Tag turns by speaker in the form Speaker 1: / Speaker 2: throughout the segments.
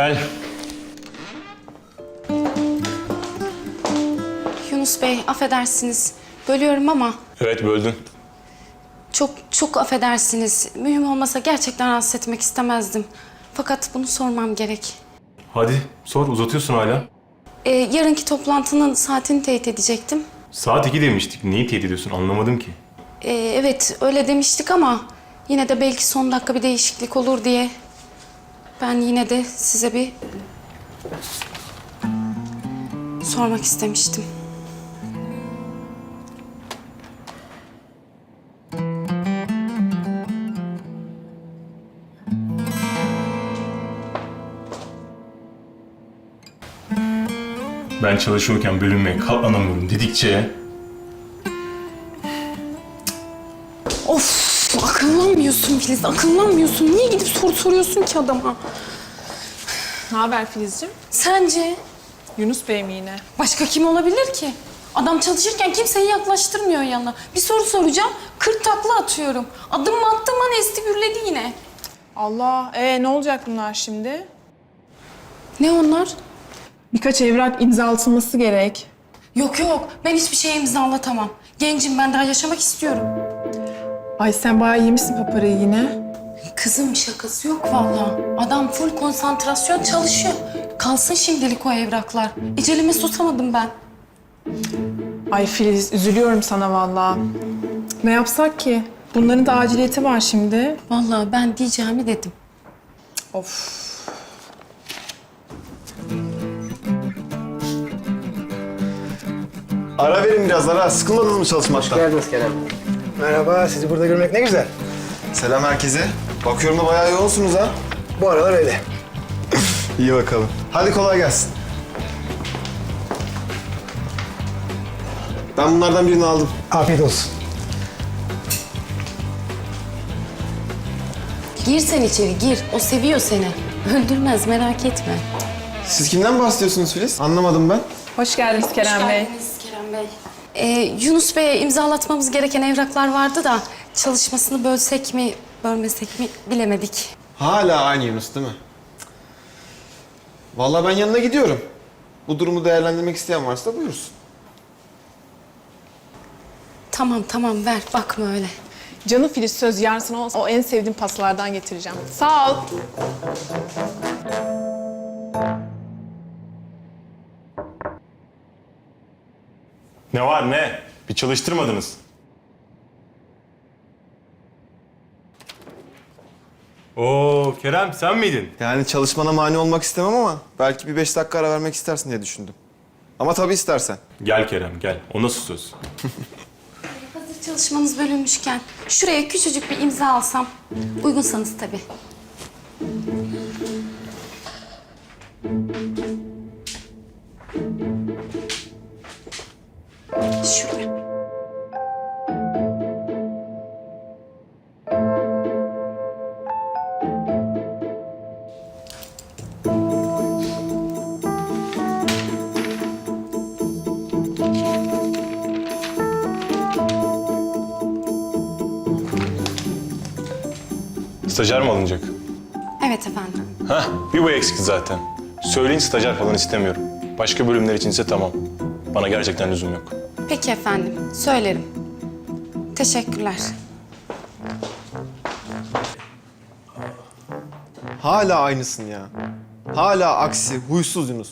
Speaker 1: Gel.
Speaker 2: Yunus Bey affedersiniz. Bölüyorum ama
Speaker 1: Evet böldün.
Speaker 2: çok çok affedersiniz. Mühim olmasa gerçekten rahatsız etmek istemezdim. Fakat bunu sormam gerek.
Speaker 1: Hadi sor uzatıyorsun hala.
Speaker 2: Ee, yarınki toplantının saatini teyit edecektim.
Speaker 1: Saat 2 demiştik. Neyi teyit ediyorsun anlamadım ki.
Speaker 2: Ee, evet öyle demiştik ama yine de belki son dakika bir değişiklik olur diye ben yine de size bir sormak istemiştim.
Speaker 1: Ben çalışıyorken bölünmeye katlanamıyorum dedikçe...
Speaker 2: akıllanmıyorsun Filiz akıllanmıyorsun. Niye gidip soru soruyorsun ki adama?
Speaker 3: Ne haber Filizciğim?
Speaker 2: Sence
Speaker 3: Yunus Bey mi yine?
Speaker 2: başka kim olabilir ki? Adam çalışırken kimseyi yaklaştırmıyor yanına. Bir soru soracağım, kırk takla atıyorum. Adım mı attım an esti gürledi yine.
Speaker 3: Allah, ee ne olacak bunlar şimdi?
Speaker 2: Ne onlar?
Speaker 3: Birkaç evrak imzalatılması gerek.
Speaker 2: Yok yok, ben hiçbir şey imzalatamam. Gencim ben daha yaşamak istiyorum.
Speaker 3: Ay sen bayağı yemişsin paparayı yine.
Speaker 2: Kızım şakası yok vallahi. Adam full konsantrasyon çalışıyor. Kalsın şimdilik o evraklar. Ecelime susamadım ben.
Speaker 3: Ay Filiz, üzülüyorum sana vallahi. Ne yapsak ki? Bunların da aciliyeti var şimdi.
Speaker 2: Vallahi ben diyeceğimi dedim.
Speaker 3: Of.
Speaker 4: Ara verin biraz ara. Sıkılmadınız mı çalışmaktan?
Speaker 5: Geldiniz Kerem. Merhaba, sizi burada görmek ne güzel.
Speaker 4: Selam herkese. Bakıyorum da bayağı yoğunsunuz ha.
Speaker 5: Bu aralar öyle.
Speaker 4: İyi bakalım. Hadi kolay gelsin. Ben bunlardan birini aldım.
Speaker 5: Afiyet olsun.
Speaker 2: Gir sen içeri gir. O seviyor seni. Öldürmez merak etme.
Speaker 4: Siz kimden bahsediyorsunuz Filiz? Anlamadım ben.
Speaker 3: Hoş geldiniz Kerem
Speaker 2: Hoş
Speaker 3: Bey.
Speaker 2: geldiniz Kerem Bey. Ee, Yunus Bey'e imzalatmamız gereken evraklar vardı da çalışmasını bölsek mi, bölmesek mi bilemedik.
Speaker 4: Hala aynı Yunus değil mi? Vallahi ben yanına gidiyorum. Bu durumu değerlendirmek isteyen varsa buyursun.
Speaker 2: Tamam tamam ver bakma öyle.
Speaker 3: Canım Filiz söz yarın sana o, o en sevdiğim pastalardan getireceğim. Sağ ol.
Speaker 1: Ne var ne? Bir çalıştırmadınız. Oo Kerem sen miydin?
Speaker 4: Yani çalışmana mani olmak istemem ama belki bir beş dakika ara vermek istersin diye düşündüm. Ama tabii istersen.
Speaker 1: Gel Kerem gel. O nasıl söz?
Speaker 2: Hazır çalışmanız bölünmüşken şuraya küçücük bir imza alsam. Uygunsanız tabii.
Speaker 1: Stajyer mi alınacak?
Speaker 2: Evet efendim.
Speaker 1: Hah bir bu eksik zaten. Söyleyin stajyer falan istemiyorum. Başka bölümler içinse tamam. Bana gerçekten lüzum yok.
Speaker 2: Peki efendim, söylerim. Teşekkürler.
Speaker 4: Hala aynısın ya. Hala aksi, huysuz Yunus.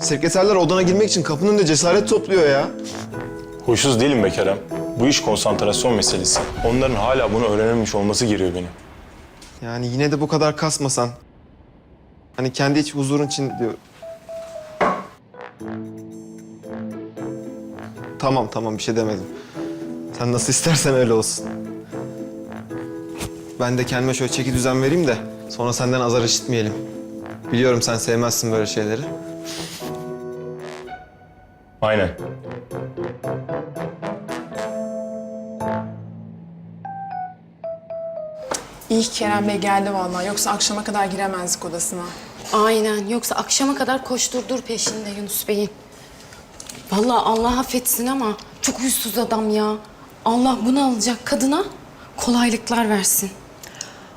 Speaker 4: Sekreterler odana girmek için kapının önünde cesaret topluyor ya.
Speaker 1: Huysuz değilim be Kerem. Bu iş konsantrasyon meselesi. Onların hala bunu öğrenememiş olması geriyor beni.
Speaker 4: Yani yine de bu kadar kasmasan. Hani kendi iç huzurun için diyor. Tamam tamam bir şey demedim. Sen nasıl istersen öyle olsun. Ben de kendime şöyle çeki düzen vereyim de sonra senden azar işitmeyelim. Biliyorum sen sevmezsin böyle şeyleri.
Speaker 1: Aynen.
Speaker 3: İyi ki Kerem Bey geldi vallahi. Yoksa akşama kadar giremezdik odasına.
Speaker 2: Aynen, yoksa akşama kadar koşturdur peşinde Yunus Bey'in. Vallahi Allah affetsin ama çok huysuz adam ya. Allah bunu alacak kadına kolaylıklar versin.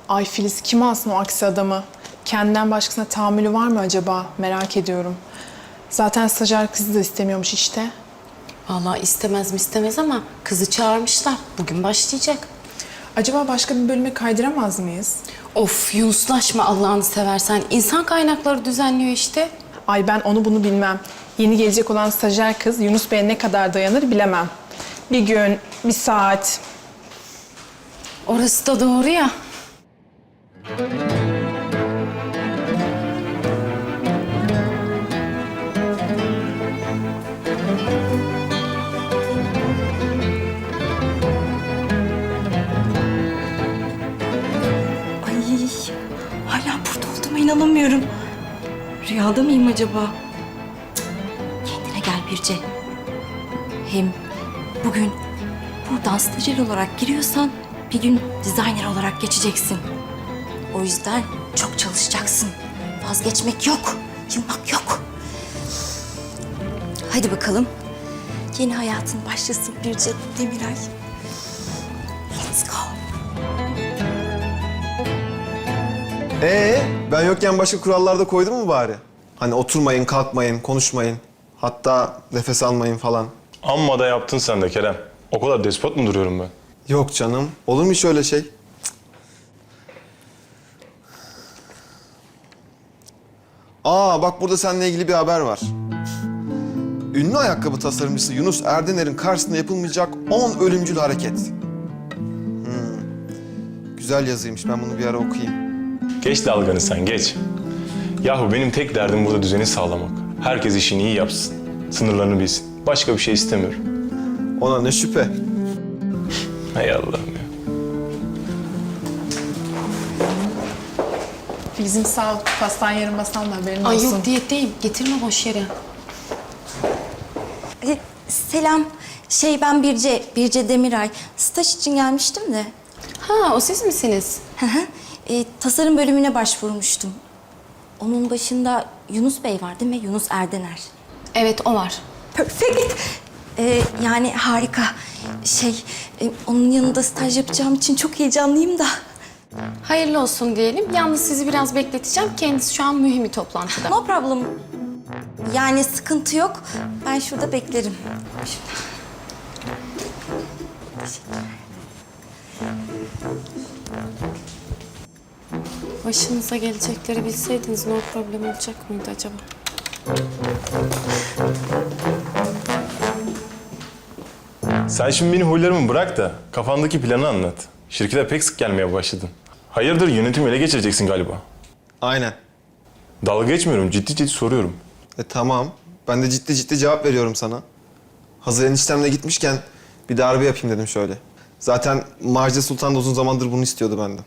Speaker 3: Ay Filiz kim alsın o aksi adamı? Kendinden başkasına tahammülü var mı acaba? Merak ediyorum. Zaten stajyer kızı da istemiyormuş işte.
Speaker 2: Vallahi istemez mi istemez ama kızı çağırmışlar. Bugün başlayacak.
Speaker 3: Acaba başka bir bölüme kaydıramaz mıyız?
Speaker 2: Of Yunuslaşma Allah'ını seversen. İnsan kaynakları düzenliyor işte.
Speaker 3: Ay ben onu bunu bilmem. Yeni gelecek olan stajyer kız Yunus Bey'e ne kadar dayanır bilemem. Bir gün, bir saat.
Speaker 2: Orası da doğru ya.
Speaker 6: Hala burada olduğuma inanamıyorum. Rüyada mıyım acaba? Kendine gel Birce. Hem bugün buradan stajyer olarak giriyorsan bir gün designer olarak geçeceksin. O yüzden çok çalışacaksın. Vazgeçmek yok, yılmak yok. Hadi bakalım. Yeni hayatın başlasın Birce Demiray.
Speaker 4: Ee, ben yokken başka kurallar da koydun mu bari? Hani oturmayın, kalkmayın, konuşmayın. Hatta nefes almayın falan.
Speaker 1: Amma da yaptın sen de Kerem. O kadar despot mu duruyorum ben?
Speaker 4: Yok canım. Olur mu hiç öyle şey? Cık. Aa bak burada seninle ilgili bir haber var. Ünlü ayakkabı tasarımcısı Yunus Erdener'in karşısında yapılmayacak 10 ölümcül hareket. Hmm. Güzel yazıymış. Ben bunu bir ara okuyayım.
Speaker 1: Geç dalganı sen geç. Yahu benim tek derdim burada düzeni sağlamak. Herkes işini iyi yapsın. Sınırlarını bilsin. Başka bir şey istemiyorum.
Speaker 4: Ona ne şüphe.
Speaker 1: Hay Allah'ım ya.
Speaker 3: Filiz'im sağ ol. Pastan yarım basam da haberin
Speaker 2: Ay
Speaker 3: olsun.
Speaker 2: yok diyetteyim. Getirme boş yere.
Speaker 6: E, Selam. Şey ben Birce, Birce Demiray. Staj için gelmiştim de.
Speaker 2: Ha o siz misiniz?
Speaker 6: Hı hı. E, tasarım bölümüne başvurmuştum. Onun başında Yunus Bey var değil mi? Yunus Erdener.
Speaker 2: Evet o var.
Speaker 6: Perfect. E, yani harika. Şey, e, onun yanında staj yapacağım için çok heyecanlıyım da.
Speaker 2: Hayırlı olsun diyelim. Yalnız sizi biraz bekleteceğim. Kendisi şu an mühim bir toplantıda.
Speaker 6: No problem. Yani sıkıntı yok. Ben şurada beklerim.
Speaker 2: Başınıza gelecekleri bilseydiniz no problem olacak mıydı acaba?
Speaker 1: Sen şimdi benim huylarımı bırak da kafandaki planı anlat. Şirkete pek sık gelmeye başladın. Hayırdır yönetimi ele geçireceksin galiba.
Speaker 4: Aynen.
Speaker 1: Dalga geçmiyorum ciddi ciddi soruyorum.
Speaker 4: E tamam. Ben de ciddi ciddi cevap veriyorum sana. Hazır eniştemle gitmişken bir darbe yapayım dedim şöyle. Zaten Macide Sultan da uzun zamandır bunu istiyordu benden.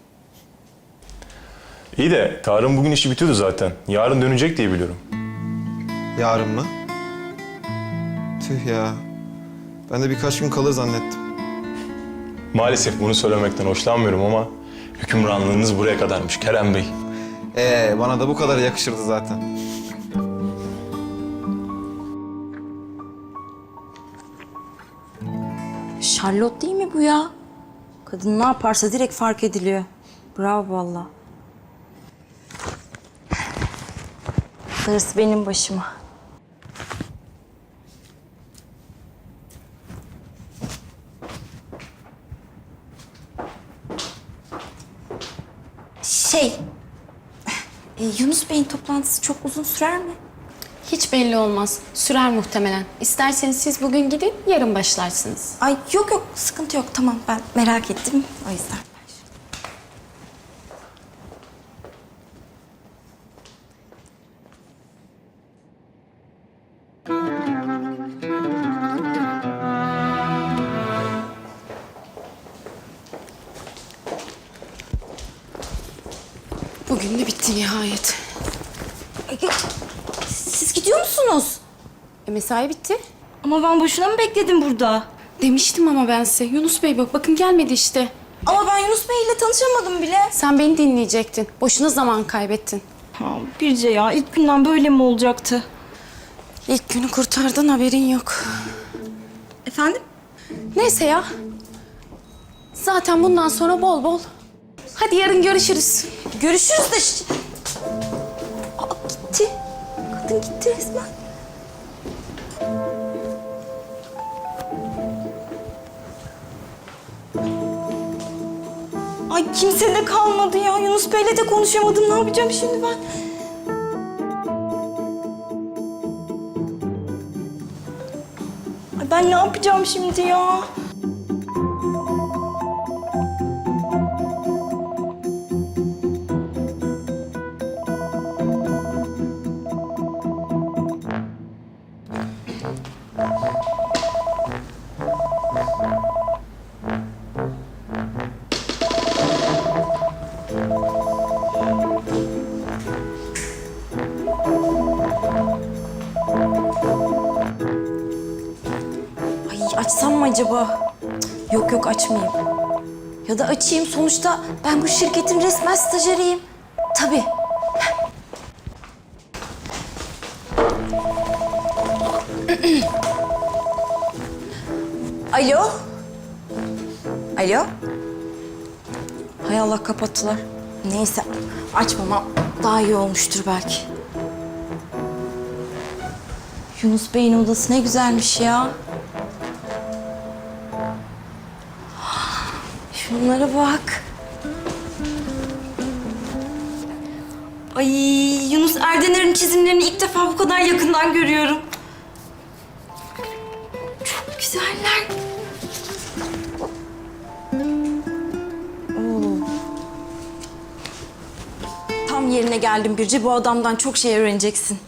Speaker 1: İyi de Tarık'ın bugün işi bitiyordu zaten. Yarın dönecek diye biliyorum.
Speaker 4: Yarın mı? Tüh ya. Ben de birkaç gün kalır zannettim.
Speaker 1: Maalesef bunu söylemekten hoşlanmıyorum ama hükümranlığınız buraya kadarmış Kerem Bey.
Speaker 4: Ee, bana da bu kadar yakışırdı zaten.
Speaker 6: Charlotte değil mi bu ya? Kadın ne yaparsa direkt fark ediliyor. Bravo valla. Darısı benim başıma. Şey, e, Yunus Bey'in toplantısı çok uzun sürer mi?
Speaker 2: Hiç belli olmaz. Sürer muhtemelen. İsterseniz siz bugün gidin, yarın başlarsınız.
Speaker 6: Ay yok yok sıkıntı yok tamam ben merak ettim o yüzden.
Speaker 2: Bugün de bitti nihayet.
Speaker 6: Ay, Siz gidiyor musunuz?
Speaker 2: E, mesai bitti.
Speaker 6: Ama ben boşuna mı bekledim burada?
Speaker 2: Demiştim ama ben size. Yunus Bey bak, bakın gelmedi işte.
Speaker 6: Ama ben Yunus Bey ile tanışamadım bile.
Speaker 2: Sen beni dinleyecektin. Boşuna zaman kaybettin.
Speaker 6: Ha, Birce ya ilk günden böyle mi olacaktı?
Speaker 2: İlk günü kurtardın, haberin yok.
Speaker 6: Efendim?
Speaker 2: Neyse ya. Zaten bundan sonra bol bol. Hadi yarın görüşürüz.
Speaker 6: Görüşürüz de... ş- kadın gitti resmen. Ay kimse de kalmadı ya. Yunus Bey'le de konuşamadım. Ne yapacağım şimdi ben? Ay ben ne yapacağım şimdi ya? Acaba? Yok yok açmayayım. Ya da açayım sonuçta ben bu şirketin resmen stajyeriyim. Tabii. Alo? Alo? Hay Allah kapattılar. Neyse açmamam daha iyi olmuştur belki. Yunus Bey'in odası ne güzelmiş ya. Şunlara bak. Ay Yunus Erdener'in çizimlerini ilk defa bu kadar yakından görüyorum. Çok güzeller. Oo. Tam yerine geldim Birce. Bu adamdan çok şey öğreneceksin.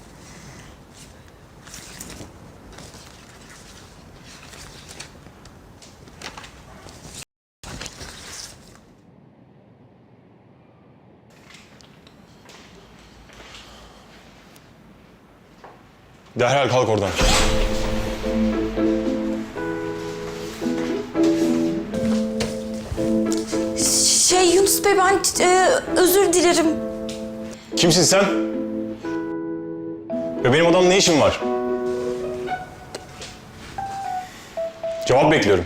Speaker 1: Derhal kalk oradan.
Speaker 6: Şey Yunus Bey ben e, özür dilerim.
Speaker 1: Kimsin sen? Ve benim odamda ne işin var? Cevap bekliyorum.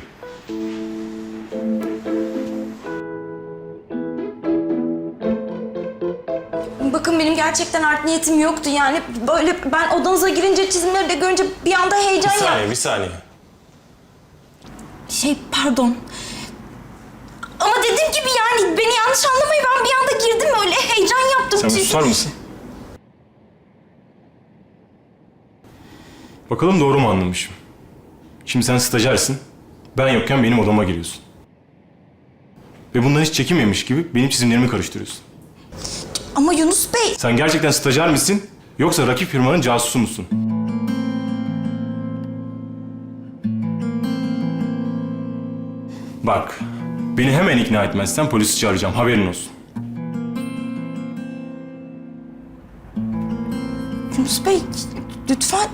Speaker 6: Gerçekten art niyetim yoktu yani. Böyle ben odanıza girince çizimleri de görünce bir anda heyecan
Speaker 1: Bir saniye, bir saniye.
Speaker 6: Şey pardon. Ama dediğim gibi yani beni yanlış anlamayın ben bir anda girdim öyle heyecan yaptım.
Speaker 1: Sen bir
Speaker 6: çünkü.
Speaker 1: susar mısın? Bakalım doğru mu anlamışım? Şimdi sen stajyersin. Ben yokken benim odama giriyorsun. Ve bundan hiç çekinmemiş gibi benim çizimlerimi karıştırıyorsun.
Speaker 6: Ama Yunus Bey
Speaker 1: Sen gerçekten stajyer misin? Yoksa rakip firmanın casusu musun? Bak, beni hemen ikna etmezsen polisi çağıracağım. Haberin olsun.
Speaker 6: Yunus Bey lütfen